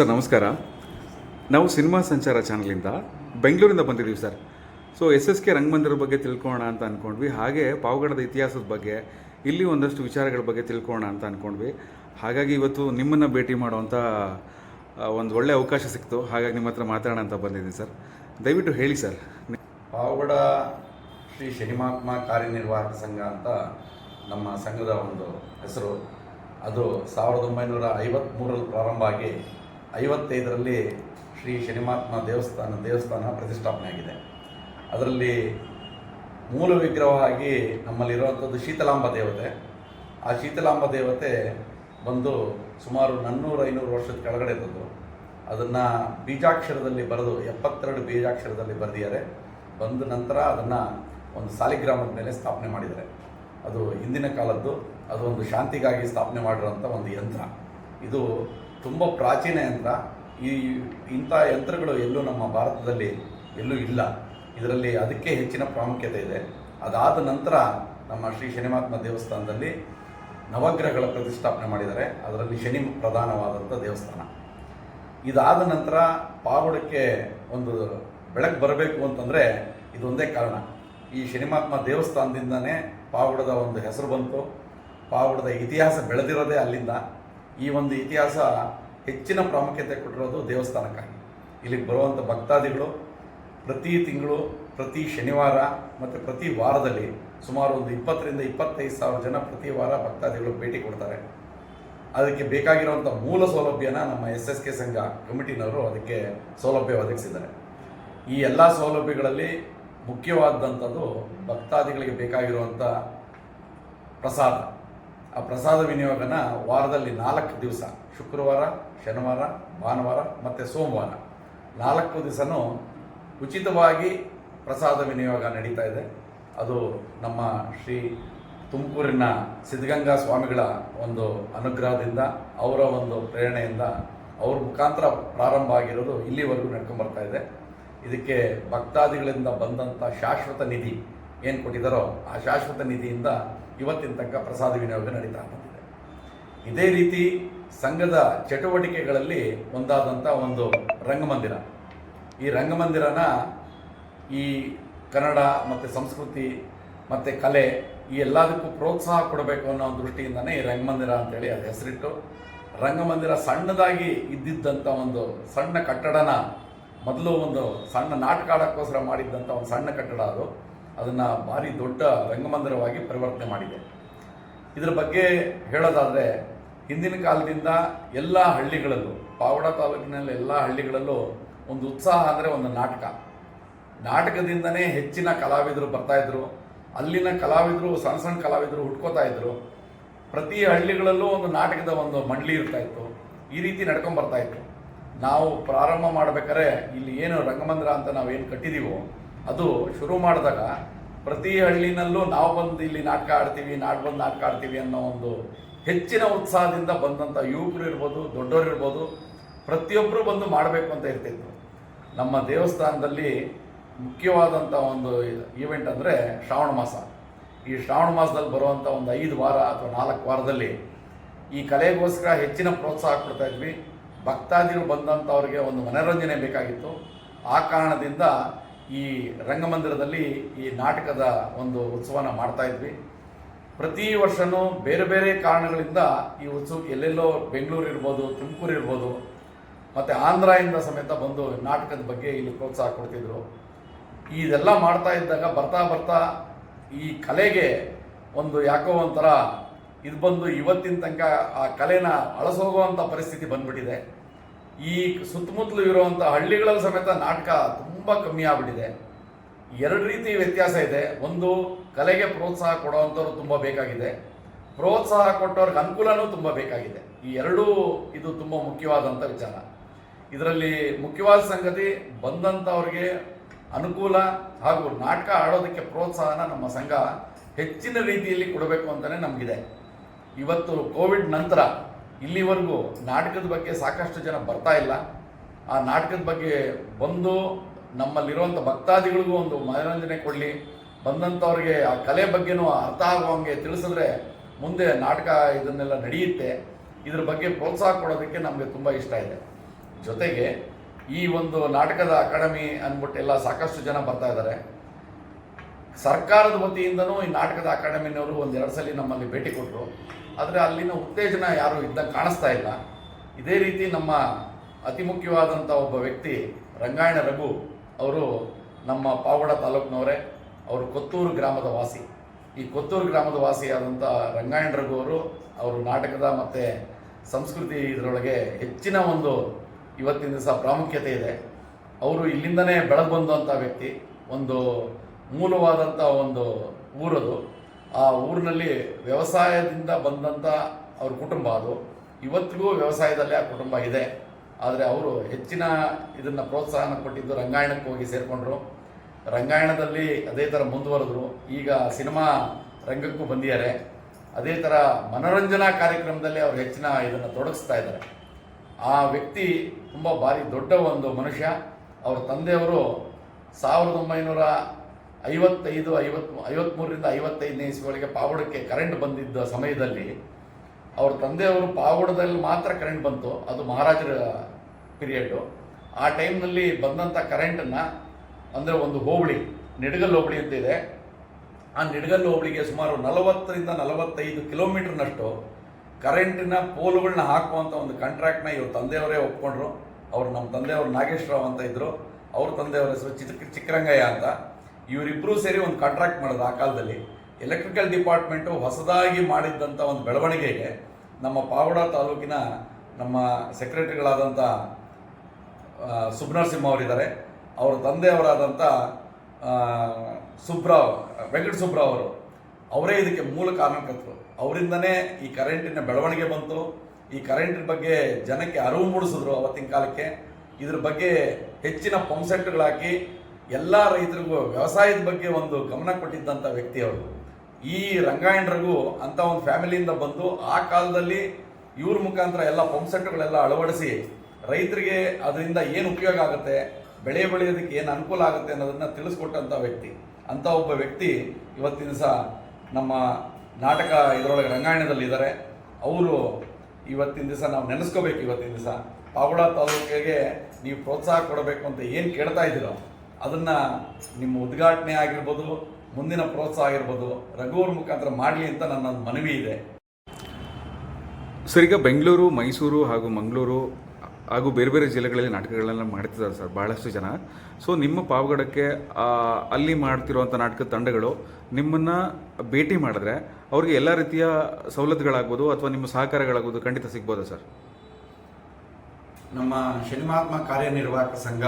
Sir, ನಮಸ್ಕಾರ. ನಾವು cinema ಸಂಚಾರ ಚಾನಲಿಂದ ಬೆಂಗಳೂರಿಂದ ಬಂದಿದ್ದೀವಿ sir. So S S K Rangamandira ಬಗ್ಗೆ ತಿಳ್ಕೊಳ್ಳೋಣ ಅಂತ ಅಂದ್ಕೊಂಡ್ವಿ ಹಾಗೆ ಪಾವಗಡದ ಇತಿಹಾಸದ ಬಗ್ಗೆ, ಇಲ್ಲಿ ಒಂದಷ್ಟು ವಿಚಾರಗಳ ಬಗ್ಗೆ ತಿಳ್ಕೊಳ್ಳೋಣ ಅಂತ ಅಂದ್ಕೊಂಡ್ವಿ ಹಾಗಾಗಿ ಇವತ್ತು ನಿಮ್ಮನ್ನು ಭೇಟಿ ಮಾಡುವಂಥ ಒಂದು ಒಳ್ಳೆಯ ಅವಕಾಶ ಸಿಕ್ತು. ಹಾಗಾಗಿ ನಿಮ್ಮ ಹತ್ರ ಮಾತಾಡೋಣ ಅಂತ ಬಂದಿದ್ದೀನಿ ಸರ್. ದಯವಿಟ್ಟು ಹೇಳಿ ಸರ್. ಪಾವಗಡ ಶ್ರೀ ಶನಿಮಾತ್ಮ ಕಾರ್ಯನಿರ್ವಾಹಕ ಸಂಘ ಅಂತ ನಮ್ಮ ಸಂಘದ ಒಂದು ಹೆಸರು. ಅದು ಸಾವಿರದ ಒಂಬೈನೂರ ಐವತ್ತ್ಮೂರರಲ್ಲಿ ಪ್ರಾರಂಭ ಆಗಿ ಐವತ್ತೈದರಲ್ಲಿ ಶ್ರೀ ಶನಿಮಾತ್ಮ ದೇವಸ್ಥಾನ ದೇವಸ್ಥಾನ ಪ್ರತಿಷ್ಠಾಪನೆ ಆಗಿದೆ ಅದರಲ್ಲಿ ಮೂಲ ವಿಗ್ರಹವಾಗಿ ನಮ್ಮಲ್ಲಿರುವಂಥದ್ದು ಶೀತಲಾಂಬ ದೇವತೆ. ಆ ಶೀತಲಾಂಬ ದೇವತೆ ಬಂದು ಸುಮಾರು ನಾನ್ನೂರು ಐನೂರು ವರ್ಷದ ಕೆಳಗಡೆ ಇದ್ದದ್ದು. ಅದನ್ನು ಬೀಜಾಕ್ಷರದಲ್ಲಿ ಬರೆದು, ಎಪ್ಪತ್ತೆರಡು ಬೀಜಾಕ್ಷರದಲ್ಲಿ ಬರೆದಿದ್ದಾರೆ. ಬಂದ ನಂತರ ಅದನ್ನು ಒಂದು ಸಾಲಿಗ್ರಾಮದ ಮೇಲೆ ಸ್ಥಾಪನೆ ಮಾಡಿದ್ದಾರೆ. ಅದು ಹಿಂದಿನ ಕಾಲದ್ದು ಅದು ಒಂದು ಶಾಂತಿಗಾಗಿ ಸ್ಥಾಪನೆ ಮಾಡಿರುವಂಥ ಒಂದು ಯಂತ್ರ. ಇದು ತುಂಬ ಪ್ರಾಚೀನ ಯಂತ್ರ. ಈ ಇಂಥ ಯಂತ್ರಗಳು ಎಲ್ಲೂ ನಮ್ಮ ಭಾರತದಲ್ಲಿ ಎಲ್ಲೂ ಇಲ್ಲ. ಇದರಲ್ಲಿ ಅದಕ್ಕೆ ಹೆಚ್ಚಿನ ಪ್ರಾಮುಖ್ಯತೆ ಇದೆ. ಅದಾದ ನಂತರ ನಮ್ಮ ಶ್ರೀ ಶನಿಮಾತ್ಮ ದೇವಸ್ಥಾನದಲ್ಲಿ ನವಗ್ರಹಗಳ ಪ್ರತಿಷ್ಠಾಪನೆ ಮಾಡಿದ್ದಾರೆ. ಅದರಲ್ಲಿ ಶನಿ ಪ್ರಧಾನವಾದಂಥ ದೇವಸ್ಥಾನ. ಇದಾದ ನಂತರ ಪಾವಡಕ್ಕೆ ಒಂದು ಬೆಳಕು ಬರಬೇಕು ಅಂತಂದರೆ ಇದೊಂದೇ ಕಾರಣ. ಈ ಶನಿಮಾತ್ಮ ದೇವಸ್ಥಾನದಿಂದನೇ ಪಾವಡದ ಒಂದು ಹೆಸರು ಬಂತು. ಪಾವಡದ ಇತಿಹಾಸ ಬೆಳೆದಿರೋದೇ ಅಲ್ಲಿಂದ. ಈ ಒಂದು ಇತಿಹಾಸ ಹೆಚ್ಚಿನ ಪ್ರಾಮುಖ್ಯತೆ ಕೊಟ್ಟಿರೋದು ದೇವಸ್ಥಾನಕ್ಕಾಗಿ. ಇಲ್ಲಿಗೆ ಬರುವಂಥ ಭಕ್ತಾದಿಗಳು ಪ್ರತಿ ತಿಂಗಳು, ಪ್ರತಿ ಶನಿವಾರ ಮತ್ತು ಪ್ರತಿ ವಾರದಲ್ಲಿ ಸುಮಾರು ಒಂದು ಇಪ್ಪತ್ತರಿಂದ ಇಪ್ಪತ್ತೈದು ಸಾವಿರ ಜನ ಪ್ರತಿ ವಾರ ಭಕ್ತಾದಿಗಳು ಭೇಟಿ ಕೊಡ್ತಾರೆ. ಅದಕ್ಕೆ ಬೇಕಾಗಿರುವಂಥ ಮೂಲ ಸೌಲಭ್ಯನ ನಮ್ಮ ಎಸ್ ಎಸ್ ಕೆ ಸಂಘ ಕಮಿಟಿನವರು ಅದಕ್ಕೆ ಸೌಲಭ್ಯ ಒದಗಿಸಿದ್ದಾರೆ. ಈ ಎಲ್ಲ ಸೌಲಭ್ಯಗಳಲ್ಲಿ ಮುಖ್ಯವಾದಂಥದ್ದು ಭಕ್ತಾದಿಗಳಿಗೆ ಬೇಕಾಗಿರುವಂಥ ಪ್ರಸಾದ. ಆ ಪ್ರಸಾದ ವಿನಿಯೋಗನ ವಾರದಲ್ಲಿ ನಾಲ್ಕು ದಿವಸ, ಶುಕ್ರವಾರ, ಶನಿವಾರ, ಭಾನುವಾರ ಮತ್ತು ಸೋಮವಾರ. ನಾಲ್ಕು ದಿವಸನೂ ಉಚಿತವಾಗಿ ಪ್ರಸಾದ ವಿನಿಯೋಗ ನಡೀತಾ ಇದೆ. ಅದು ನಮ್ಮ ಶ್ರೀ ತುಮಕೂರಿನ ಸಿದ್ಧಗಂಗಾ ಸ್ವಾಮಿಗಳ ಒಂದು ಅನುಗ್ರಹದಿಂದ, ಅವರ ಒಂದು ಪ್ರೇರಣೆಯಿಂದ ಅವ್ರ ಮುಖಾಂತರ ಪ್ರಾರಂಭ ಆಗಿರೋದು ಇಲ್ಲಿವರೆಗೂ ನಡ್ಕೊಂಡು ಬರ್ತಾ ಇದೆ. ಇದಕ್ಕೆ ಭಕ್ತಾದಿಗಳಿಂದ ಬಂದಂಥ ಶಾಶ್ವತ ನಿಧಿ ಏನು ಕೊಟ್ಟಿದ್ದಾರೋ ಆ ಶಾಶ್ವತ ನಿಧಿಯಿಂದ ಇವತ್ತಿನ ತನಕ ಪ್ರಸಾದ ವಿನಿಯೋಗ ನಡೀತಾ ಬಂದಿದೆ. ಇದೇ ರೀತಿ ಸಂಘದ ಚಟುವಟಿಕೆಗಳಲ್ಲಿ ಒಂದಾದಂಥ ಒಂದು ರಂಗಮಂದಿರ. ಈ ರಂಗಮಂದಿರನ ಈ ಕನ್ನಡ ಮತ್ತು ಸಂಸ್ಕೃತಿ ಮತ್ತು ಕಲೆ ಈ ಎಲ್ಲದಕ್ಕೂ ಪ್ರೋತ್ಸಾಹ ಕೊಡಬೇಕು ಅನ್ನೋ ದೃಷ್ಟಿಯಿಂದನೇ ಈ ರಂಗಮಂದಿರ ಅಂತೇಳಿ ಅದು ಹೆಸರಿಟ್ಟು, ರಂಗಮಂದಿರ ಸಣ್ಣದಾಗಿ ಇದ್ದಿದ್ದಂಥ ಒಂದು ಸಣ್ಣ ಕಟ್ಟಡನ ಮೊದಲು ಒಂದು ಸಣ್ಣ ನಾಟಕ ಆಡೋಕ್ಕೋಸ್ಕರ ಮಾಡಿದ್ದಂಥ ಒಂದು ಸಣ್ಣ ಕಟ್ಟಡ ಅದು. ಅದನ್ನು ಭಾರಿ ದೊಡ್ಡ ರಂಗಮಂದಿರವಾಗಿ ಪರಿವರ್ತನೆ ಮಾಡಿದೆ. ಇದರ ಬಗ್ಗೆ ಹೇಳೋದಾದರೆ, ಹಿಂದಿನ ಕಾಲದಿಂದ ಎಲ್ಲ ಹಳ್ಳಿಗಳಲ್ಲೂ, ಪಾವಡ ತಾಲೂಕಿನಲ್ಲಿ ಎಲ್ಲ ಹಳ್ಳಿಗಳಲ್ಲೂ ಒಂದು ಉತ್ಸಾಹ ಅಂದರೆ ಒಂದು ನಾಟಕ. ನಾಟಕದಿಂದನೇ ಹೆಚ್ಚಿನ ಕಲಾವಿದರು ಬರ್ತಾಯಿದ್ರು ಅಲ್ಲಿನ ಕಲಾವಿದರು, ಸಣ್ಣ ಸಣ್ಣ ಕಲಾವಿದರು ಹುಟ್ಕೋತಾ ಇದ್ರು. ಪ್ರತಿ ಹಳ್ಳಿಗಳಲ್ಲೂ ಒಂದು ನಾಟಕದ ಒಂದು ಮಂಡಳಿ ಇರ್ತಾಯಿತ್ತು ಈ ರೀತಿ ನಡ್ಕೊಂಡು ಬರ್ತಾಯಿತ್ತು ನಾವು ಪ್ರಾರಂಭ ಮಾಡಬೇಕಾದ್ರೆ ಇಲ್ಲಿ ಏನು ರಂಗಮಂದಿರ ಅಂತ ನಾವೇನು ಕಟ್ಟಿದೀವೋ ಅದು ಶುರು ಮಾಡಿದಾಗ ಪ್ರತಿ ಹಳ್ಳಿನಲ್ಲೂ ನಾವು ಬಂದು ಇಲ್ಲಿ ನಾಟಕ ಆಡ್ತೀವಿ ನಾಟ್ ಬಂದು ನಾಟಕ ಆಡ್ತೀವಿ ಅನ್ನೋ ಒಂದು ಹೆಚ್ಚಿನ ಉತ್ಸಾಹದಿಂದ ಬಂದಂಥ ಯುವಕರು ಇರ್ಬೋದು, ದೊಡ್ಡವರು ಇರ್ಬೋದು ಪ್ರತಿಯೊಬ್ಬರು ಬಂದು ಮಾಡಬೇಕು ಅಂತ ಇರ್ತಿತ್ತು. ನಮ್ಮ ದೇವಸ್ಥಾನದಲ್ಲಿ ಮುಖ್ಯವಾದಂಥ ಒಂದು ಈವೆಂಟ್ ಅಂದರೆ ಶ್ರಾವಣ ಮಾಸ. ಈ ಶ್ರಾವಣ ಮಾಸದಲ್ಲಿ ಬರುವಂಥ ಒಂದು ಐದು ವಾರ ಅಥವಾ ನಾಲ್ಕು ವಾರದಲ್ಲಿ ಈ ಕಲೆಗೋಸ್ಕರ ಹೆಚ್ಚಿನ ಪ್ರೋತ್ಸಾಹ ಕೊಡ್ತಾ ಇದ್ವಿ. ಭಕ್ತಾದಿಗಳು ಬಂದಂಥವ್ರಿಗೆ ಒಂದು ಮನೋರಂಜನೆ ಬೇಕಾಗಿತ್ತು. ಆ ಕಾರಣದಿಂದ ಈ ರಂಗಮಂದಿರದಲ್ಲಿ ಈ ನಾಟಕದ ಒಂದು ಉತ್ಸವನ ಮಾಡ್ತಾ ಇದ್ವಿ. ಪ್ರತಿ ವರ್ಷವೂ ಬೇರೆ ಬೇರೆ ಕಾರಣಗಳಿಂದ ಈ ಉತ್ಸವ ಎಲ್ಲೆಲ್ಲೋ ಬೆಂಗಳೂರು ಇರ್ಬೋದು, ತುಮಕೂರು ಇರ್ಬೋದು, ಮತ್ತು ಆಂಧ್ರದಿಂದ ಸಮೇತ ಬಂದು ನಾಟಕದ ಬಗ್ಗೆ ಇಲ್ಲಿ ಪ್ರೋತ್ಸಾಹ ಕೊಡ್ತಿದ್ರು. ಇದೆಲ್ಲ ಮಾಡ್ತಾ ಇದ್ದಾಗ ಬರ್ತಾ ಬರ್ತಾ ಈ ಕಲೆಗೆ ಒಂದು ಯಾಕೋ ಒಂಥರ ಇದು ಬಂದು ಇವತ್ತಿನ ತನಕ ಆ ಕಲೆನ ಅಳಸೋಗುವಂಥ ಪರಿಸ್ಥಿತಿ ಬಂದ್ಬಿಟ್ಟಿದೆ. ಈ ಸುತ್ತಮುತ್ತಲು ಇರುವಂಥ ಹಳ್ಳಿಗಳಲ್ಲಿ ಸಮೇತ ನಾಟಕ ತುಂಬ ಕಮ್ಮಿ ಆಗಿಬಿಟ್ಟಿದೆ. ಎರಡು ರೀತಿ ವ್ಯತ್ಯಾಸ ಇದೆ. ಒಂದು, ಕಲೆಗೆ ಪ್ರೋತ್ಸಾಹ ಕೊಡೋವಂಥವ್ರು ತುಂಬ ಬೇಕಾಗಿದೆ. ಪ್ರೋತ್ಸಾಹ ಕೊಟ್ಟವ್ರಿಗೆ ಅನುಕೂಲನೂ ತುಂಬ ಬೇಕಾಗಿದೆ. ಈ ಎರಡೂ ಇದು ತುಂಬ ಮುಖ್ಯವಾದಂಥ ವಿಚಾರ. ಇದರಲ್ಲಿ ಮುಖ್ಯವಾದ ಸಂಗತಿ, ಬಂದಂಥವ್ರಿಗೆ ಅನುಕೂಲ ಹಾಗೂ ನಾಟಕ ಆಡೋದಕ್ಕೆ ಪ್ರೋತ್ಸಾಹನ ನಮ್ಮ ಸಂಘ ಹೆಚ್ಚಿನ ರೀತಿಯಲ್ಲಿ ಕೊಡಬೇಕು ಅಂತಲೇ ನಮಗಿದೆ. ಇವತ್ತು ಕೋವಿಡ್ ನಂತರ ಇಲ್ಲಿವರೆಗೂ ನಾಟಕದ ಬಗ್ಗೆ ಸಾಕಷ್ಟು ಜನ ಬರ್ತಾ ಇಲ್ಲ. ಆ ನಾಟಕದ ಬಗ್ಗೆ ಬಂದು ನಮ್ಮಲ್ಲಿರುವಂಥ ಭಕ್ತಾದಿಗಳಿಗೂ ಒಂದು ಮನೋರಂಜನೆ ಕೊಡಲಿ. ಬಂದಂಥವ್ರಿಗೆ ಆ ಕಲೆ ಬಗ್ಗೆನೂ ಅರ್ಥ ಆಗುವಂಗೆ ತಿಳಿಸಿದ್ರೆ ಮುಂದೆ ನಾಟಕ ಇದನ್ನೆಲ್ಲ ನಡೆಯುತ್ತೆ. ಇದ್ರ ಬಗ್ಗೆ ಪ್ರೋತ್ಸಾಹ ಕೊಡೋದಕ್ಕೆ ನಮಗೆ ತುಂಬ ಇಷ್ಟ ಇದೆ. ಜೊತೆಗೆ ಈ ಒಂದು ನಾಟಕದ ಅಕಾಡೆಮಿ ಅಂದ್ಬಿಟ್ಟು ಎಲ್ಲ ಸಾಕಷ್ಟು ಜನ ಬರ್ತಾ ಇದ್ದಾರೆ. ಸರ್ಕಾರದ ವತಿಯಿಂದನೂ ಈ ನಾಟಕದ ಅಕಾಡೆಮಿನವರು ಒಂದು ಎರಡು ಸಲ ನಮ್ಮಲ್ಲಿ ಭೇಟಿ ಕೊಟ್ಟರು ಆದರೆ ಅಲ್ಲಿನ ಉತ್ತೇಜನ ಯಾರೂ ಇದ್ದಂಗೆ ಕಾಣಿಸ್ತಾ ಇಲ್ಲ. ಇದೇ ರೀತಿ ನಮ್ಮ ಅತಿ ಮುಖ್ಯವಾದಂಥ ಒಬ್ಬ ವ್ಯಕ್ತಿ ರಂಗಾಯಣ ರಘು ಅವರು ನಮ್ಮ ಪಾವಗಡ ತಾಲೂಕಿನವರೇ, ಅವರು ಕೊತ್ತೂರು ಗ್ರಾಮದ ವಾಸಿ. ಈ ಕೊತ್ತೂರು ಗ್ರಾಮದ ವಾಸಿಯಾದಂಥ ರಂಗಾಯಣ ರಘು ಅವರು ಅವರು ನಾಟಕದ ಮತ್ತು ಸಂಸ್ಕೃತಿ ಇದರೊಳಗೆ ಹೆಚ್ಚಿನ ಒಂದು ಇವತ್ತಿನ ದಿವಸ ಪ್ರಾಮುಖ್ಯತೆ ಇದೆ. ಅವರು ಇಲ್ಲಿಂದನೇ ಬೆಳೆದು ಬಂದಂಥ ವ್ಯಕ್ತಿ, ಒಂದು ಮೂಲವಾದಂಥ ಒಂದು ಊರದು. ಆ ಊರಿನಲ್ಲಿ ವ್ಯವಸಾಯದಿಂದ ಬಂದಂಥ ಅವ್ರ ಕುಟುಂಬ ಅದು. ಇವತ್ತಿಗೂ ವ್ಯವಸಾಯದಲ್ಲೇ ಆ ಕುಟುಂಬ ಇದೆ. ಆದರೆ ಅವರು ಹೆಚ್ಚಿನ ಇದನ್ನು ಪ್ರೋತ್ಸಾಹನ ಕೊಟ್ಟಿದ್ದು ರಂಗಾಯಣಕ್ಕೆ ಹೋಗಿ ಸೇರಿಕೊಂಡ್ರು. ರಂಗಾಯಣದಲ್ಲಿ ಅದೇ ಥರ ಮುಂದುವರೆದ್ರು. ಈಗ ಸಿನಿಮಾ ರಂಗಕ್ಕೂ ಬಂದಿದ್ದಾರೆ. ಅದೇ ಥರ ಮನೋರಂಜನಾ ಕಾರ್ಯಕ್ರಮದಲ್ಲಿ ಅವರು ಹೆಚ್ಚಿನ ಇದನ್ನು ತೊಡಗಿಸ್ತಾ ಇದ್ದಾರೆ. ಆ ವ್ಯಕ್ತಿ ತುಂಬ ಭಾರಿ ದೊಡ್ಡ ಒಂದು ಮನುಷ್ಯ. ಅವರ ತಂದೆಯವರು ಸಾವಿರದ ಒಂಬೈನೂರ ಐವತ್ತೈದು ಐವತ್ ಐವತ್ತ್ಮೂರರಿಂದ ಐವತ್ತೈದನೇ ಇಸ್ವಿಗಳಿಗೆ ಪಾವಡಕ್ಕೆ ಕರೆಂಟ್ ಬಂದಿದ್ದ ಸಮಯದಲ್ಲಿ ಅವ್ರ ತಂದೆಯವರು ಪಾವಡದಲ್ಲಿ ಮಾತ್ರ ಕರೆಂಟ್ ಬಂತು. ಅದು ಮಹಾರಾಜರ ಪೀರಿಯಡ್ಡು ಆ ಟೈಮ್ನಲ್ಲಿ ಬಂದಂಥ ಕರೆಂಟನ್ನು ಅಂದರೆ ಒಂದು ಹೋಬಳಿ, ನಿಡಗಲ್ ಹೋಬಳಿ ಅಂತ ಇದೆ. ಆ ನಿಡಗಲ್ ಹೋಬಳಿಗೆ ಸುಮಾರು ನಲವತ್ತರಿಂದ ನಲವತ್ತೈದು ಕಿಲೋಮೀಟ್ರ್ನಷ್ಟು ಕರೆಂಟಿನ ಪೋಲುಗಳನ್ನ ಹಾಕುವಂಥ ಒಂದು ಕಾಂಟ್ರಾಕ್ಟ್ನ ಇವ್ರ ತಂದೆಯವರೇ ಒಪ್ಕೊಂಡ್ರು. ಅವ್ರು ನಮ್ಮ ತಂದೆಯವರು ನಾಗೇಶ್ವರಾವ್ ಅಂತ ಇದ್ದರು ಅವ್ರ ತಂದೆಯವರ ಹೆಸರು ಚಿತ್ರ, ಚಿಕ್ಕರಂಗಯ್ಯ ಅಂತ. ಇವರಿಬ್ಬರೂ ಸೇರಿ ಒಂದು ಕಾಂಟ್ರಾಕ್ಟ್ ಮಾಡೋದು ಆ ಕಾಲದಲ್ಲಿ. ಎಲೆಕ್ಟ್ರಿಕಲ್ ಡಿಪಾರ್ಟ್ಮೆಂಟು ಹೊಸದಾಗಿ ಮಾಡಿದ್ದಂಥ ಒಂದು ಬೆಳವಣಿಗೆಗೆ ನಮ್ಮ ಪಾವಡ ತಾಲೂಕಿನ ನಮ್ಮ ಸೆಕ್ರೆಟರಿಗಳಾದಂಥ ಸುಬ್ನರಸಿಂಹ ಅವರಿದ್ದಾರೆ. ಅವರ ತಂದೆಯವರಾದಂಥ ಸುಬ್ರಾವ್ ವೆಂಕಟ ಸುಬ್ರಾವ್ ಅವರು, ಅವರೇ ಇದಕ್ಕೆ ಮೂಲ ಕಾರಣಕರ್ತರು. ಅವರಿಂದನೇ ಈ ಕರೆಂಟಿನ ಬೆಳವಣಿಗೆ ಬಂತು. ಈ ಕರೆಂಟಿನ ಬಗ್ಗೆ ಜನಕ್ಕೆ ಅರಿವು ಮೂಡಿಸಿದ್ರು ಅವತ್ತಿನ ಕಾಲಕ್ಕೆ. ಇದ್ರ ಬಗ್ಗೆ ಹೆಚ್ಚಿನ ಪಂಪ್ಸೆಟ್ಗಳಾಕಿ ಎಲ್ಲ ರೈತರಿಗೂ, ವ್ಯವಸಾಯದ ಬಗ್ಗೆ ಒಂದು ಗಮನ ಕೊಟ್ಟಿದ್ದಂಥ ವ್ಯಕ್ತಿ ಅವರು. ಈ ರಂಗಾಯಣರಿಗೂ ಅಂತ ಒಂದು ಫ್ಯಾಮಿಲಿಯಿಂದ ಬಂದು ಆ ಕಾಲದಲ್ಲಿ ಇವ್ರ ಮುಖಾಂತರ ಎಲ್ಲ ಪಂಪ್ಸೆಟ್ಗಳೆಲ್ಲ ಅಳವಡಿಸಿ ರೈತರಿಗೆ ಅದರಿಂದ ಏನು ಉಪಯೋಗ ಆಗುತ್ತೆ, ಬೆಳೆ ಬೆಳೆಯೋದಕ್ಕೆ ಏನು ಅನುಕೂಲ ಆಗುತ್ತೆ ಅನ್ನೋದನ್ನ ತಿಳಿಸ್ಕೊಟ್ಟಂಥ ವ್ಯಕ್ತಿ. ಅಂಥ ಒಬ್ಬ ವ್ಯಕ್ತಿ ಇವತ್ತಿನ ಸಹ ನಮ್ಮ ನಾಟಕ ಇದರೊಳಗೆ ರಂಗಾಯಣದಲ್ಲಿ ಇದ್ದಾರೆ ಅವರು ಇವತ್ತಿನ ದಿವಸ ನಾವು ನೆನೆಸ್ಕೋಬೇಕು ಇವತ್ತಿನ ದಿವಸ. ಪಾವಡ ತಾಲೂಕಿಗೆ ನೀವು ಪ್ರೋತ್ಸಾಹ ಕೊಡಬೇಕು ಅಂತ ಏನು ಕೇಳ್ತಾ ಇದ್ದೀರೋ ಅದನ್ನು ನಿಮ್ಮ ಉದ್ಘಾಟನೆ ಆಗಿರ್ಬೋದು ಮುಂದಿನ ಪ್ರೋತ್ಸಾಹ ಆಗಿರ್ಬೋದು ರಘುವರ ಮುಖಾಂತರ ಮಾಡಲಿ ಅಂತ ನನ್ನ ಒಂದು ಮನವಿ ಇದೆ. ಸರ್ ಈಗ ಬೆಂಗಳೂರು ಮೈಸೂರು ಹಾಗೂ ಮಂಗಳೂರು ಹಾಗೂ ಬೇರೆ ಬೇರೆ ಜಿಲ್ಲೆಗಳಲ್ಲಿ ನಾಟಕಗಳನ್ನ ಮಾಡ್ತಿದ್ದಾರೆ ಸರ್ ಭಾಳಷ್ಟು ಜನ. ಸೊ ನಿಮ್ಮ ಪಾವಗಡಕ್ಕೆ ಅಲ್ಲಿ ಮಾಡ್ತಿರುವಂಥ ನಾಟಕ ತಂಡಗಳು ನಿಮ್ಮನ್ನು ಭೇಟಿ ಮಾಡಿದ್ರೆ ಅವ್ರಿಗೆ ಎಲ್ಲ ರೀತಿಯ ಸವಲತ್ತುಗಳಾಗ್ಬೋದು ಅಥವಾ ನಿಮ್ಮ ಸಹಕಾರಗಳಾಗ್ಬೋದು ಖಂಡಿತ ಸಿಗ್ಬೋದಾ ಸರ್? ನಮ್ಮ ಶನಿಮಾತ್ಮ ಕಾರ್ಯನಿರ್ವಾಹಕ ಸಂಘ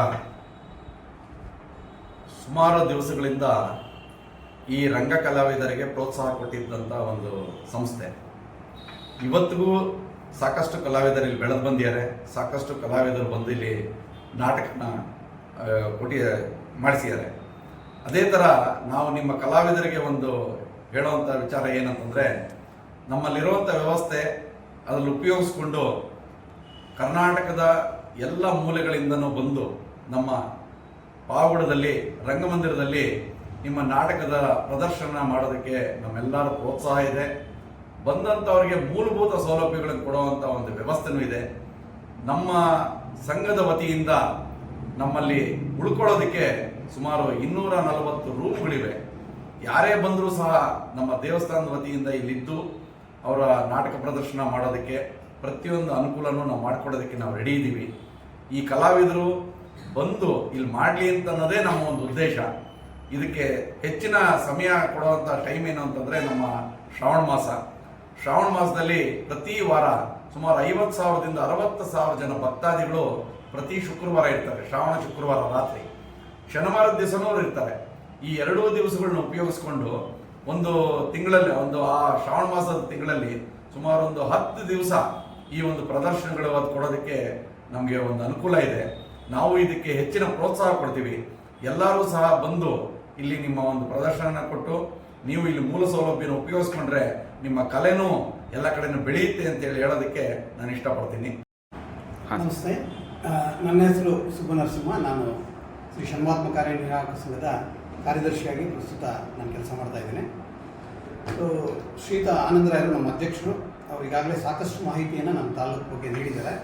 ಸುಮಾರು ದಿವಸಗಳಿಂದ ಈ ರಂಗ ಕಲಾವಿದರಿಗೆ ಪ್ರೋತ್ಸಾಹ ಕೊಟ್ಟಿದ್ದಂಥ ಒಂದು ಸಂಸ್ಥೆ. ಇವತ್ತಿಗೂ ಸಾಕಷ್ಟು ಕಲಾವಿದರು ಇಲ್ಲಿ ಬೆಳೆದು ಬಂದಿದ್ದಾರೆ. ಸಾಕಷ್ಟು ಕಲಾವಿದರು ಬಂದು ಇಲ್ಲಿ ನಾಟಕನ ಕೊಟ್ಟಿ, ಮಾಡಿಸಿದ್ದಾರೆ. ಅದೇ ಥರ ನಾವು ನಿಮ್ಮ ಕಲಾವಿದರಿಗೆ ಒಂದು ಹೇಳುವಂಥ ವಿಚಾರ ಏನಂತಂದರೆ ನಮ್ಮಲ್ಲಿರುವಂಥ ವ್ಯವಸ್ಥೆ ಅದನ್ನು ಉಪಯೋಗಿಸ್ಕೊಂಡು ಕರ್ನಾಟಕದ ಎಲ್ಲ ಮೂಲೆಗಳಿಂದನೂ ಬಂದು ನಮ್ಮ ಪಾವಗಡದಲ್ಲಿ ರಂಗಮಂದಿರದಲ್ಲಿ ನಿಮ್ಮ ನಾಟಕದ ಪ್ರದರ್ಶನ ಮಾಡೋದಕ್ಕೆ ನಮ್ಮೆಲ್ಲರ ಪ್ರೋತ್ಸಾಹ ಇದೆ. ಬಂದಂಥವ್ರಿಗೆ ಮೂಲಭೂತ ಸೌಲಭ್ಯಗಳನ್ನು ಕೊಡುವಂಥ ಒಂದು ವ್ಯವಸ್ಥೆನೂ ಇದೆ. ನಮ್ಮ ಸಂಘದ ವತಿಯಿಂದ ನಮ್ಮಲ್ಲಿ ಉಳ್ಕೊಳ್ಳೋದಕ್ಕೆ ಸುಮಾರು ಇನ್ನೂರ ನಲವತ್ತು ರೂಮ್ಗಳಿವೆ. ಯಾರೇ ಬಂದರೂ ಸಹ ನಮ್ಮ ದೇವಸ್ಥಾನದ ವತಿಯಿಂದ ಇಲ್ಲಿದ್ದು ಅವರ ನಾಟಕ ಪ್ರದರ್ಶನ ಮಾಡೋದಕ್ಕೆ ಪ್ರತಿಯೊಂದು ಅನುಕೂಲನೂ ನಾವು ಮಾಡಿಕೊಡೋದಕ್ಕೆ ನಾವು ರೆಡಿ ಇದ್ದೀವಿ ಈ ಕಲಾವಿದರು ಬಂದು ಇಲ್ಲಿ ಮಾಡಲಿ ಅಂತ ಅನ್ನೋದೇ ನಮ್ಮ ಒಂದು ಉದ್ದೇಶ. ಇದಕ್ಕೆ ಹೆಚ್ಚಿನ ಸಮಯ ಕೊಡುವಂಥ ಟೈಮ್ ಏನು ಅಂತಂದರೆ ನಮ್ಮ ಶ್ರಾವಣ ಮಾಸ. ಶ್ರಾವಣ ಮಾಸದಲ್ಲಿ ಪ್ರತಿ ವಾರ ಸುಮಾರು ಐವತ್ತು ಸಾವಿರದಿಂದ ಅರವತ್ತು ಸಾವಿರ ಜನ ಭಕ್ತಾದಿಗಳು ಪ್ರತಿ ಶುಕ್ರವಾರ ಇರ್ತಾರೆ, ಶ್ರಾವಣ ಶುಕ್ರವಾರ ರಾತ್ರಿ. ಶನಿವಾರದ ದಿವಸನೂ ಇರ್ತಾರೆ. ಈ ಎರಡೂ ದಿವಸಗಳನ್ನ ಉಪಯೋಗಿಸ್ಕೊಂಡು ಒಂದು ತಿಂಗಳಲ್ಲಿ, ಒಂದು ಆ ಶ್ರಾವಣ ಮಾಸದ ತಿಂಗಳಲ್ಲಿ ಸುಮಾರು ಒಂದು ಹತ್ತು ದಿವಸ ಈ ಒಂದು ಪ್ರದರ್ಶನಗಳು ಅದು ಕೊಡೋದಕ್ಕೆ ನಮಗೆ ಒಂದು ಅನುಕೂಲ ಇದೆ. ನಾವು ಇದಕ್ಕೆ ಹೆಚ್ಚಿನ ಪ್ರೋತ್ಸಾಹ ಕೊಡ್ತೀವಿ. ಎಲ್ಲರೂ ಸಹ ಬಂದು ಇಲ್ಲಿ ನಿಮ್ಮ ಒಂದು ಪ್ರದರ್ಶನ ಕೊಟ್ಟು ನೀವು ಇಲ್ಲಿ ಮೂಲ ಸೌಲಭ್ಯನ ಉಪಯೋಗಿಸ್ಕೊಂಡ್ರೆ ನಿಮ್ಮ ಕಲೆನೂ ಎಲ್ಲ ಕಡೆನೂ ಬೆಳೆಯುತ್ತೆ ಅಂತೇಳಿ ಹೇಳೋದಕ್ಕೆ ನಾನು ಇಷ್ಟಪಡ್ತೀನಿ. ನಮಸ್ತೆ. ನನ್ನ ಹೆಸರು ಸುಬ್ಬನರಸಿಂಹ. ನಾನು ಶ್ರೀ ಷಣ್ಮಾತ್ಮ ಕಾರ್ಯನಿರ್ವಾಹಕ ಸಂಘದ ಕಾರ್ಯದರ್ಶಿಯಾಗಿ ಪ್ರಸ್ತುತ ನಾನು ಕೆಲಸ ಮಾಡ್ತಾ ಇದ್ದೇನೆ. ಸೊ ಶ್ರೀತ ಆನಂದರಾಯರು ನಮ್ಮ ಅಧ್ಯಕ್ಷರು. ಅವರು ಈಗಾಗಲೇ ಸಾಕಷ್ಟು ಮಾಹಿತಿಯನ್ನು ನಮ್ಮ ತಾಲೂಕು ಬಗ್ಗೆ ನೀಡಿದ್ದಾರೆ.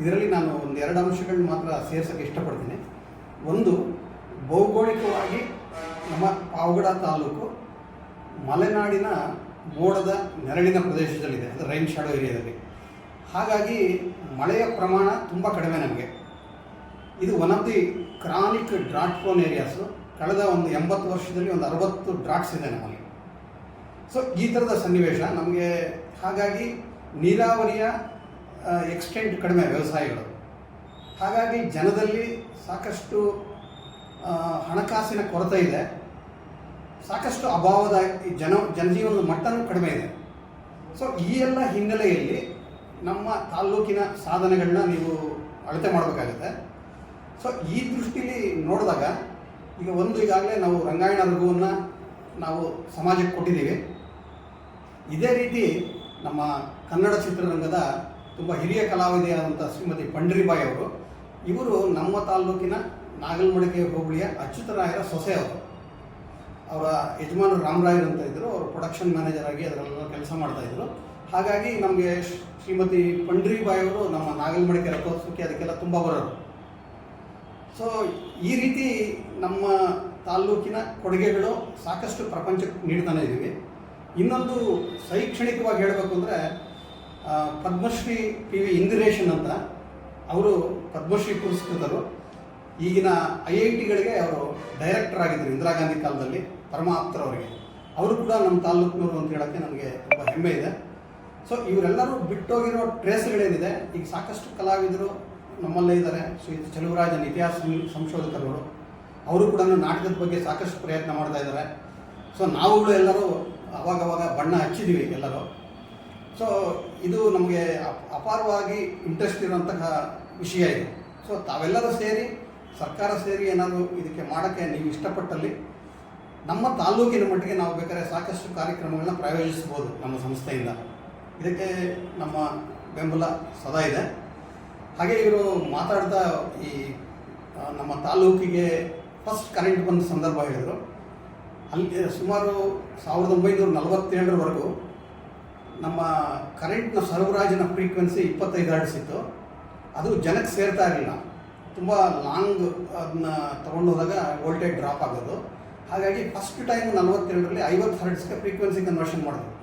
ಇದರಲ್ಲಿ ನಾನು ಒಂದು ಎರಡು ಅಂಶಗಳನ್ನ ಮಾತ್ರ ಸೇರ್ಸೋಕ್ಕೆ ಇಷ್ಟಪಡ್ತೀನಿ. ಒಂದು, ಭೌಗೋಳಿಕವಾಗಿ ನಮ್ಮ ಪಾವಗಡ ತಾಲೂಕು ಮಲೆನಾಡಿನ ಮೋಡದ ನೆರಳಿನ ಪ್ರದೇಶದಲ್ಲಿದೆ, ಅದು ರೈನ್ ಶಾಡೋ ಏರಿಯಾದಲ್ಲಿ. ಹಾಗಾಗಿ ಮಳೆಯ ಪ್ರಮಾಣ ತುಂಬ ಕಡಿಮೆ ನಮಗೆ. ಇದು one of the chronic drought prone areas ಕಳೆದ ಒಂದು ಎಂಬತ್ತು ವರ್ಷದಲ್ಲಿ ಒಂದು ಅರವತ್ತು ಡ್ರಾಟ್ಸ್ ಇದೆ ನಮಗೆ ಸೊ ಈ ಥರದ ಸನ್ನಿವೇಶ ನಮಗೆ ಹಾಗಾಗಿ ನೀರಾವರಿಯ ಎಕ್ಸ್ಟೆಂಟ್ ಕಡಿಮೆ ವ್ಯವಸಾಯಗಳು. ಹಾಗಾಗಿ ಜನದಲ್ಲಿ ಸಾಕಷ್ಟು ಹಣಕಾಸಿನ ಕೊರತೆ ಇದೆ. ಸಾಕಷ್ಟು ಅಭಾವದ ಜನ, ಜನಜೀವನದ ಮಟ್ಟನೂ ಕಡಿಮೆ ಇದೆ. ಸೊ ಈ ಎಲ್ಲ ಹಿನ್ನೆಲೆಯಲ್ಲಿ ನಮ್ಮ ತಾಲ್ಲೂಕಿನ ಸಾಧನೆಗಳನ್ನ ನೀವು ಅಳತೆ ಮಾಡಬೇಕಾಗುತ್ತೆ. ಸೊ ಈ ದೃಷ್ಟಿಲಿ ನೋಡಿದಾಗ, ಈಗ ಒಂದು ಈಗಾಗಲೇ ನಾವು ರಂಗಾಯಣ ರಘುವನ್ನು ನಾವು ಸಮಾಜಕ್ಕೆ ಕೊಟ್ಟಿದ್ದೀವಿ. ಇದೇ ರೀತಿ ನಮ್ಮ ಕನ್ನಡ ಚಿತ್ರರಂಗದ ತುಂಬ ಹಿರಿಯ ಕಲಾವಿದೆಯಾದಂಥ ಶ್ರೀಮತಿ ಪಂಡ್ರಿಬಾಯಿ ಅವರು, ಇವರು ನಮ್ಮ ತಾಲ್ಲೂಕಿನ ನಾಗಲಮಡಿಕೆ ಹೋಬಳಿಯ ಅಚ್ಯುತರಾಯರ ಸೊಸೆ ಅವರು. ಅವರ ಯಜಮಾನರು ರಾಮರಾಯರು ಅಂತ ಇದ್ದರು ಅವರು ಪ್ರೊಡಕ್ಷನ್ ಮ್ಯಾನೇಜರ್ ಆಗಿ ಅದರಲ್ಲೆಲ್ಲ ಕೆಲಸ ಮಾಡ್ತಾಯಿದ್ರು ಹಾಗಾಗಿ ನಮಗೆ ಶ್ರೀಮತಿ ಪಂಡ್ರಿಬಾಯಿ ಅವರು ನಮ್ಮ ನಾಗಲಮಡಿಕೆ ರಥೋತ್ಸವಕ್ಕೆ ಅದಕ್ಕೆಲ್ಲ ತುಂಬ ಬರೋರು. ಸೊ ಈ ರೀತಿ ನಮ್ಮ ತಾಲ್ಲೂಕಿನ ಕೊಡುಗೆಗಳು ಸಾಕಷ್ಟು ಪ್ರಪಂಚಕ್ಕೆ ನೀಡ್ತಾನೆ ಇದ್ದೀವಿ. ಇನ್ನೊಂದು ಶೈಕ್ಷಣಿಕವಾಗಿ ಹೇಳಬೇಕು ಅಂದರೆ ಪದ್ಮಶ್ರೀ ಪಿ ವಿ ಇಂದಿರೇಶನ್ ಅಂತ ಅವರು ಪದ್ಮಶ್ರೀ ಪುರಸ್ಕೃತರು. ಈಗಿನ ಐ ಐ ಟಿಗಳಿಗೆ ಅವರು ಡೈರೆಕ್ಟರ್ ಆಗಿದ್ದರು ಇಂದಿರಾ ಗಾಂಧಿ ಕಾಲದಲ್ಲಿ ಪರಮ ಆಪ್ತರವರಿಗೆ ಅವರು ಕೂಡ ನಮ್ಮ ತಾಲೂಕಿನವರು ಅಂತ ಹೇಳೋಕ್ಕೆ ನನಗೆ ತುಂಬ ಹೆಮ್ಮೆ ಇದೆ. ಸೊ ಇವರೆಲ್ಲರೂ ಬಿಟ್ಟೋಗಿರೋ ಟ್ರೇಸ್ಗಳೇನಿದೆ, ಈಗ ಸಾಕಷ್ಟು ಕಲಾವಿದರು ನಮ್ಮಲ್ಲೇ ಇದ್ದಾರೆ. ಶ್ರೀ ಚಲುವರಾಜನ್ ಇತಿಹಾಸ ಸಂಶೋಧಕರು ಅವರು. ಕೂಡ ನಾಟಕದ ಬಗ್ಗೆ ಸಾಕಷ್ಟು ಪ್ರಯತ್ನ ಮಾಡ್ತಾ ಇದ್ದಾರೆ. ಸೊ ನಾವುಗಳು ಎಲ್ಲರೂ ಅವಾಗವಾಗ ಬಣ್ಣ ಹಚ್ಚಿದ್ದೀವಿ ಎಲ್ಲರೂ. ಸೊ ಇದು ನಮಗೆ ಅಪಾರವಾಗಿ ಇಂಟ್ರೆಸ್ಟ್ ಇರುವಂತಹ ವಿಷಯ ಇದು. ಸೊ ತಾವೆಲ್ಲರೂ ಸೇರಿ, ಸರ್ಕಾರ ಸೇರಿ ಏನಾದರೂ ಇದಕ್ಕೆ ಮಾಡೋಕ್ಕೆ ನೀವು ಇಷ್ಟಪಟ್ಟಲ್ಲಿ ನಮ್ಮ ತಾಲೂಕಿನ ಮಟ್ಟಿಗೆ ನಾವು ಬೇಕಾದ್ರೆ ಸಾಕಷ್ಟು ಕಾರ್ಯಕ್ರಮಗಳನ್ನ ಪ್ರಾಯೋಜಿಸ್ಬೋದು ನಮ್ಮ ಸಂಸ್ಥೆಯಿಂದ. ಇದಕ್ಕೆ ನಮ್ಮ ಬೆಂಬಲ ಸದಾ ಇದೆ. ಹಾಗೆ ಇವರು ಮಾತಾಡ್ತಾ ಈ ನಮ್ಮ ತಾಲೂಕಿಗೆ ಫಸ್ಟ್ ಕರೆಂಟ್ ಬಂದ ಸಂದರ್ಭ ಹೇಳಿದರು. ಅಲ್ಲಿ ಸುಮಾರು ಸಾವಿರದ ಒಂಬೈನೂರ ನಲವತ್ತೇಳರವರೆಗೂ ನಮ್ಮ ಕರೆಂಟ್ನ ಸರಬರಾಜಿನ ಫ್ರೀಕ್ವೆನ್ಸಿ ಇಪ್ಪತ್ತೈದು ಹರ್ಡ್ಸ್ ಇತ್ತು. ಅದು ಜನಕ್ಕೆ ಸೇರ್ತಾ ಇರಲಿಲ್ಲ. ತುಂಬ ಲಾಂಗ್ ಅದನ್ನ ತೊಗೊಂಡು ಹೋದಾಗ ವೋಲ್ಟೇಜ್ ಡ್ರಾಪ್ ಆಗೋದು. ಹಾಗಾಗಿ ಫಸ್ಟ್ ಟೈಮ್ ನಲವತ್ತೆರಡರಲ್ಲಿ ಐವತ್ತು ಹರ್ಡ್ಸ್ಗೆ ಫ್ರೀಕ್ವೆನ್ಸಿ ಕನ್ವರ್ಷನ್ ಮಾಡಿದ್ರು.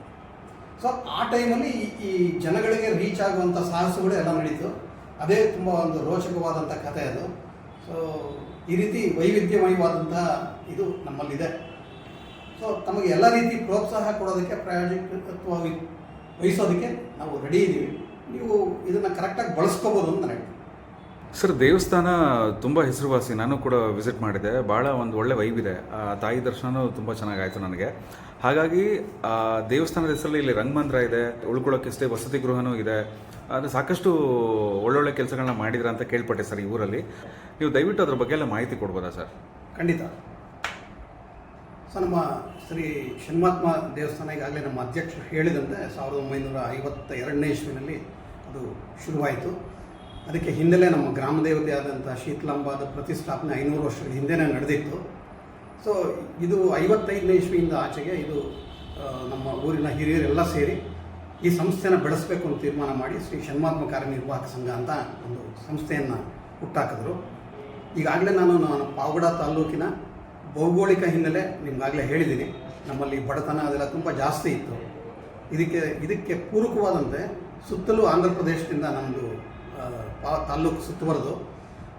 ಸೊ ಆ ಟೈಮಲ್ಲಿ ಈ- ಜನಗಳಿಗೆ ರೀಚ್ ಆಗುವಂಥ ಸಾಹಸಗಳು ಎಲ್ಲ ನಡೀತು. ಅದೇ ತುಂಬ ಒಂದು ರೋಚಕವಾದಂಥ ಕಥೆ ಅದು. ಸೊ ಈ ರೀತಿ ವೈವಿಧ್ಯಮಯವಾದಂಥ ಇದು ನಮ್ಮಲ್ಲಿದೆ. ಸೊ ತಮಗೆ ಎಲ್ಲ ರೀತಿ ಪ್ರೋತ್ಸಾಹ ಕೊಡೋದಕ್ಕೆ ಪ್ರಾಯೋಜಕತ್ವ ವಹಿ- ವಹಿಸೋದಕ್ಕೆ ನಾವು ರೆಡಿ ಇದ್ದೀವಿ. ನೀವು ಇದನ್ನು ಕರೆಕ್ಟಾಗಿ ಬಳಸ್ಕೋಬೋದು ಅಂತ ನನಗೆ ಸರ್ ದೇವಸ್ಥಾನ ತುಂಬ ಹೆಸರುವಾಸಿ. ನಾನು ಕೂಡ ವಿಸಿಟ್ ಮಾಡಿದೆ. ಭಾಳ ಒಂದು ಒಳ್ಳೆ ವೈಬ್ ಇದೆ. ಆ ತಾಯಿ ದರ್ಶನವೂ ತುಂಬ ಚೆನ್ನಾಗಾಯಿತು ನನಗೆ. ಹಾಗಾಗಿ ಆ ದೇವಸ್ಥಾನದ ಹೆಸರಲ್ಲಿ ಇಲ್ಲಿ ರಂಗಮಂದಿರ ಇದೆ. ಉಳ್ಕೊಳ್ಳೋಕೆ ಎಷ್ಟೇ ವಸತಿ ಗೃಹನೂ ಇದೆ. ಅದು ಸಾಕಷ್ಟು ಒಳ್ಳೊಳ್ಳೆ ಕೆಲಸಗಳನ್ನ ಮಾಡಿದ್ರ ಅಂತ ಕೇಳ್ಪಟ್ಟೆ ಸರ್ ಈ ಊರಲ್ಲಿ. ನೀವು ದಯವಿಟ್ಟು ಅದ್ರ ಬಗ್ಗೆ ಎಲ್ಲ ಮಾಹಿತಿ ಕೊಡ್ಬೋದಾ ಸರ್ ಖಂಡಿತ. ನಮ್ಮ ಶ್ರೀ ಷಣ್ಮಾತ್ಮ ದೇವಸ್ಥಾನ ಈಗಾಗಲೇ ನಮ್ಮ ಅಧ್ಯಕ್ಷರು ಹೇಳಿದಂತೆ ಸಾವಿರದ ಒಂಬೈನೂರ ಐವತ್ತ ಎರಡನೇ ಇಸ್ವಿನಲ್ಲಿ ಅದು ಶುರುವಾಯಿತು. ಅದಕ್ಕೆ ಹಿನ್ನೆಲೆ ನಮ್ಮ ಗ್ರಾಮ ಆದಂಥ ಶೀತಲಾಂಬಾದ ಪ್ರತಿಷ್ಠಾಪನೆ ಐನೂರು ವರ್ಷಗಳ ಹಿಂದೆನೇ ನಡೆದಿತ್ತು. ಸೊ ಇದು ಐವತ್ತೈದನೇ ಇಸ್ವಿಯಿಂದ ಆಚೆಗೆ ಇದು ನಮ್ಮ ಊರಿನ ಹಿರಿಯರೆಲ್ಲ ಸೇರಿ ಈ ಸಂಸ್ಥೆನ ಬೆಳೆಸಬೇಕು ಅಂತ ತೀರ್ಮಾನ ಮಾಡಿ ಶ್ರೀ ಷಣ್ಮಾತ್ಮ ಕಾರ್ಯನಿರ್ವಾಹಕ ಸಂಘ ಅಂತ ಒಂದು ಸಂಸ್ಥೆಯನ್ನು ಹುಟ್ಟಾಕಿದ್ರು. ಈಗಾಗಲೇ ನಾನು ನಾನು ಪಾವಗಡ ತಾಲ್ಲೂಕಿನ ಭೌಗೋಳಿಕ ಹಿನ್ನೆಲೆ ನಿಮ್ಗಾಗಲೇ ಹೇಳಿದ್ದೀನಿ. ನಮ್ಮಲ್ಲಿ ಬಡತನ ಅದೆಲ್ಲ ತುಂಬ ಜಾಸ್ತಿ ಇತ್ತು. ಇದಕ್ಕೆ ಇದಕ್ಕೆ ಪೂರಕವಾದಂತೆ ಸುತ್ತಲೂ ಆಂಧ್ರ ಪ್ರದೇಶದಿಂದ ನಮ್ಮದು ತಾಲೂಕು ಸುತ್ತುವರೆದು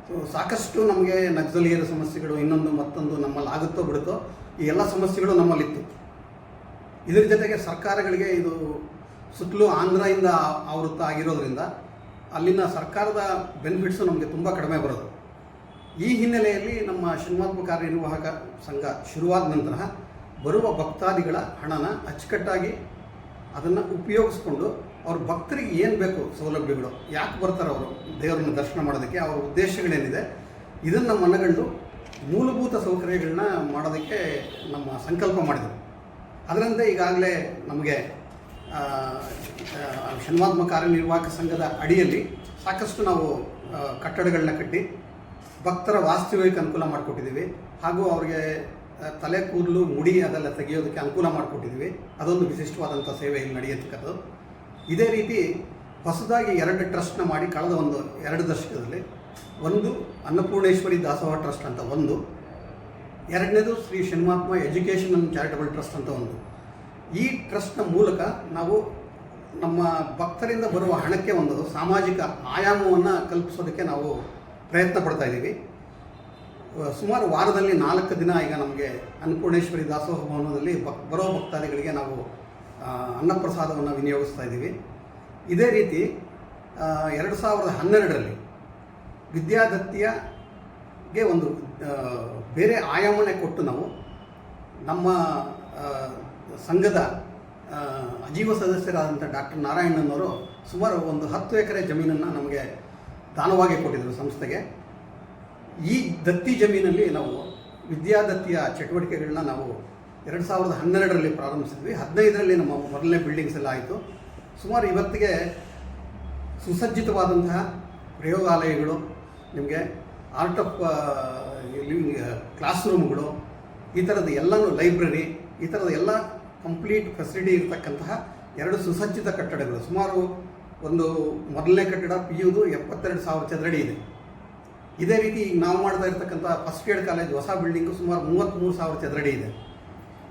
ಸೊ ಸಾಕಷ್ಟು ನಮಗೆ ನಕ್ಸಲೀಯರ ಸಮಸ್ಯೆಗಳು, ಇನ್ನೊಂದು ಮತ್ತೊಂದು ನಮ್ಮಲ್ಲಿ ಆಗುತ್ತೋ ಬಿಡುತ್ತೋ, ಈ ಎಲ್ಲ ಸಮಸ್ಯೆಗಳು ನಮ್ಮಲ್ಲಿತ್ತು. ಇದರ ಜೊತೆಗೆ ಸರ್ಕಾರಗಳಿಗೆ ಇದು ಸುತ್ತಲೂ ಆಂಧ್ರದಿಂದ ಆವೃತ್ತ ಆಗಿರೋದ್ರಿಂದ, ಅಲ್ಲಿನ ಸರ್ಕಾರದ ಬೆನಿಫಿಟ್ಸು ನಮಗೆ ತುಂಬ ಕಡಿಮೆ ಬರೋದು. ಈ ಹಿನ್ನೆಲೆಯಲ್ಲಿ ನಮ್ಮ ಶನಿಮಾತ್ಮ ಕಾರ್ಯನಿರ್ವಾಹಕ ಸಂಘ ಶುರುವಾದ ನಂತರ ಬರುವ ಭಕ್ತಾದಿಗಳ ಹಣನ ಅಚ್ಚುಕಟ್ಟಾಗಿ ಅದನ್ನು ಉಪಯೋಗಿಸ್ಕೊಂಡು ಅವ್ರ ಭಕ್ತರಿಗೆ ಏನು ಬೇಕು ಸೌಲಭ್ಯಗಳು, ಯಾಕೆ ಬರ್ತಾರೆ ಅವರು ದೇವರನ್ನ ದರ್ಶನ ಮಾಡೋದಕ್ಕೆ, ಅವರ ಉದ್ದೇಶಗಳೇನಿದೆ, ಇದನ್ನು ಮನಗಂಡು ಮೂಲಭೂತ ಸೌಕರ್ಯಗಳನ್ನ ಮಾಡೋದಕ್ಕೆ ನಮ್ಮ ಸಂಕಲ್ಪ ಮಾಡಿದರು. ಅದರಂತೆ ಈಗಾಗಲೇ ನಮಗೆ ಶನಿವಾತ್ಮ ಕಾರ್ಯನಿರ್ವಾಹಕ ಸಂಘದ ಅಡಿಯಲ್ಲಿ ಸಾಕಷ್ಟು ನಾವು ಕಟ್ಟಡಗಳನ್ನ ಕಟ್ಟಿ ಭಕ್ತರ ವಾಸ್ತವ್ಯಕ್ಕೆ ಅನುಕೂಲ ಮಾಡಿಕೊಟ್ಟಿದ್ದೀವಿ. ಹಾಗೂ ಅವರಿಗೆ ತಲೆ, ಕೂದಲು, ಮುಡಿ ಅದೆಲ್ಲ ತೆಗೆಯೋದಕ್ಕೆ ಅನುಕೂಲ ಮಾಡಿಕೊಟ್ಟಿದ್ದೀವಿ. ಅದೊಂದು ವಿಶಿಷ್ಟವಾದಂಥ ಸೇವೆ ಇಲ್ಲಿ ನಡೆಯತಕ್ಕದ್ದು ಇದೇ ರೀತಿ ಹೊಸದಾಗಿ ಎರಡು ಟ್ರಸ್ಟ್ನ ಮಾಡಿ ಕಳೆದ ಒಂದು ಎರಡು ದಶಕದಲ್ಲಿ, ಒಂದು ಅನ್ನಪೂರ್ಣೇಶ್ವರಿ ದಾಸೋಹ ಟ್ರಸ್ಟ್ ಅಂತ ಒಂದು, ಎರಡನೇದು Shri Shanimatma education and charitable trust ಅಂತ ಒಂದು. ಈ ಟ್ರಸ್ಟ್ನ ಮೂಲಕ ನಾವು ನಮ್ಮ ಭಕ್ತರಿಂದ ಬರುವ ಹಣಕ್ಕೆ ಒಂದು ಸಾಮಾಜಿಕ ಆಯಾಮವನ್ನು ಕಲ್ಪಿಸೋದಕ್ಕೆ ನಾವು ಪ್ರಯತ್ನ ಪಡ್ತಾ ಇದ್ದೀವಿ. ಸುಮಾರು ವಾರದಲ್ಲಿ ನಾಲ್ಕು ದಿನ ಈಗ ನಮಗೆ ಅನ್ನಪೂರ್ಣೇಶ್ವರಿ ದಾಸೋಹ ಭವನದಲ್ಲಿ ಭಕ್, ಬರೋ ಭಕ್ತಾದಿಗಳಿಗೆ ನಾವು ಅನ್ನಪ್ರಸಾದವನ್ನು ವಿನಿಯೋಗಿಸ್ತಾ ಇದ್ದೀವಿ. ಇದೇ ರೀತಿ ಎರಡು ಸಾವಿರದ ಹನ್ನೆರಡರಲ್ಲಿ ವಿದ್ಯಾದತ್ತಿಯಗೆ ಒಂದು ಬೇರೆ ಆಯಾಮನೆ ಕೊಟ್ಟು ನಾವು ನಮ್ಮ ಸಂಘದ ಅಜೀವ ಸದಸ್ಯರಾದಂಥ ಡಾಕ್ಟರ್ ನಾರಾಯಣನವರು ಸುಮಾರು ಒಂದು ಹತ್ತು ಎಕರೆ ಜಮೀನನ್ನು ನಮಗೆ ದಾನವಾಗಿ ಕೊಟ್ಟಿದ್ದರು ಸಂಸ್ಥೆಗೆ. ಈ ದತ್ತಿ ಜಮೀನಲ್ಲಿ ನಾವು ವಿದ್ಯಾದತ್ತಿಯ ಚಟುವಟಿಕೆಗಳನ್ನ ನಾವು ಎರಡು ಸಾವಿರದ ಹನ್ನೆರಡರಲ್ಲಿ ಪ್ರಾರಂಭಿಸಿದ್ವಿ. ಹದಿನೈದರಲ್ಲಿ ನಮ್ಮ ಮೊದಲನೇ ಬಿಲ್ಡಿಂಗ್ಸ್ ಎಲ್ಲ ಆಯಿತು. ಸುಮಾರು ಇವತ್ತಿಗೆ ಸುಸಜ್ಜಿತವಾದಂತಹ ಪ್ರಯೋಗಾಲಯಗಳು, ನಿಮಗೆ ಆರ್ಟ್ ಆಫ್ ಲಿವಿಂಗ್ ಕ್ಲಾಸ್ ರೂಮ್ಗಳು ಈ ಥರದ ಎಲ್ಲನೂ ಲೈಬ್ರರಿ ಈ ಥರದ ಎಲ್ಲ ಕಂಪ್ಲೀಟ್ ಫೆಸಿಲಿಟಿ ಇರತಕ್ಕಂತಹ ಎರಡು ಸುಸಜ್ಜಿತ ಕಟ್ಟಡಗಳು. ಸುಮಾರು ಒಂದು ಮೊದಲನೇ ಕಟ್ಟಡ ಪಿ ಯುದು ಎಪ್ಪತ್ತೆರಡು ಸಾವಿರ ಚದರಡಿ ಇದೆ. ಇದೇ ರೀತಿ ಈಗ ನಾವು ಮಾಡ್ತಾ ಇರ್ತಕ್ಕಂಥ ಫಸ್ಟ್ ಗ್ರೇಡ್ ಕಾಲೇಜ್ ಹೊಸ ಬಿಲ್ಡಿಂಗು ಸುಮಾರು ಮೂವತ್ತ್ಮೂರು ಸಾವಿರ ಚದರಡಿ ಇದೆ.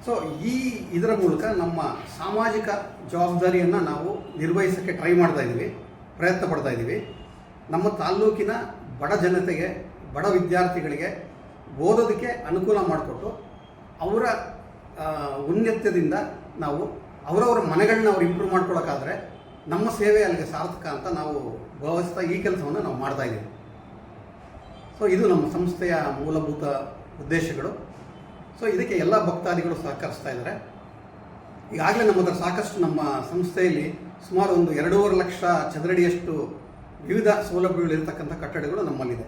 ಸೊ ಈ ಇದರ ಮೂಲಕ ನಮ್ಮ ಸಾಮಾಜಿಕ ಜವಾಬ್ದಾರಿಯನ್ನು ನಾವು ನಿರ್ವಹಿಸೋಕ್ಕೆ ಟ್ರೈ ಮಾಡ್ತಾ ಇದ್ದೀವಿ, ಪ್ರಯತ್ನ ಪಡ್ತಾ ಇದ್ದೀವಿ. ನಮ್ಮ ತಾಲ್ಲೂಕಿನ ಬಡ ಜನತೆಗೆ, ಬಡ ವಿದ್ಯಾರ್ಥಿಗಳಿಗೆ ಓದೋದಕ್ಕೆ ಅನುಕೂಲ ಮಾಡಿಕೊಟ್ಟು ಅವರ ಉನ್ನತ್ಯದಿಂದ ನಾವು ಅವರವರ ಮನೆಗಳನ್ನ ಅವ್ರು ಇಂಪ್ರೂವ್ ಮಾಡ್ಕೊಳ್ಳೋಕ್ಕಾದ್ರೆ ನಮ್ಮ ಸೇವೆ ಅಲ್ಲಿಗೆ ಸಾರ್ಥಕ ಅಂತ ನಾವು ಭಾವಿಸ್ತಾ ಈ ಕೆಲಸವನ್ನು ನಾವು ಮಾಡ್ತಾ ಇದ್ದೀವಿ. ಸೊ ಇದು ನಮ್ಮ ಸಂಸ್ಥೆಯ ಮೂಲಭೂತ ಉದ್ದೇಶಗಳು. ಸೊ ಇದಕ್ಕೆ ಎಲ್ಲ ಭಕ್ತಾದಿಗಳು ಸಹಕರಿಸ್ತಾ ಇದ್ದಾರೆ. ಈಗಾಗಲೇ ನಮ್ಮ ಹತ್ರ ಸಾಕಷ್ಟು ನಮ್ಮ ಸಂಸ್ಥೆಯಲ್ಲಿ ಸುಮಾರು ಒಂದು ಎರಡೂವರೆ ಲಕ್ಷ ಚದರಡಿಯಷ್ಟು ವಿವಿಧ ಸೌಲಭ್ಯಗಳು ಇರತಕ್ಕಂಥ ಕಟ್ಟಡಗಳು ನಮ್ಮಲ್ಲಿದೆ.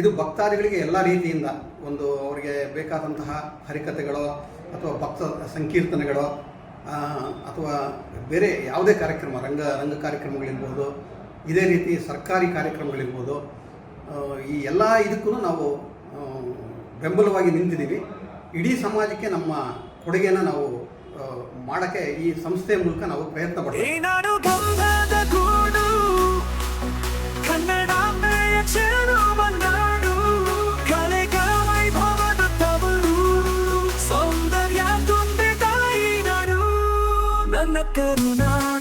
ಇದು ಭಕ್ತಾದಿಗಳಿಗೆ ಎಲ್ಲ ರೀತಿಯಿಂದ ಒಂದು ಅವರಿಗೆ ಬೇಕಾದಂತಹ ಹರಿಕತೆಗಳು ಅಥವಾ ಭಕ್ತ ಸಂಕೀರ್ತನೆಗಳು ಅಥವಾ ಬೇರೆ ಯಾವುದೇ ಕಾರ್ಯಕ್ರಮ, ರಂಗ ರಂಗ ಕಾರ್ಯಕ್ರಮಗಳಿರ್ಬೋದು, ಇದೇ ರೀತಿ ಸರ್ಕಾರಿ ಕಾರ್ಯಕ್ರಮಗಳಿರ್ಬೋದು ಈ ಎಲ್ಲ ಇದಕ್ಕೂ ನಾವು ಬೆಂಬಲವಾಗಿ ನಿಂತಿದ್ದೀವಿ. ಇಡೀ ಸಮಾಜಕ್ಕೆ ನಮ್ಮ ಕೊಡುಗೆನ ನಾವು ಮಾಡೋಕ್ಕೆ ಈ ಸಂಸ್ಥೆಯ ಮೂಲಕ ನಾವು ಪ್ರಯತ್ನ ಪಡ್ತೀವಿ. करुणा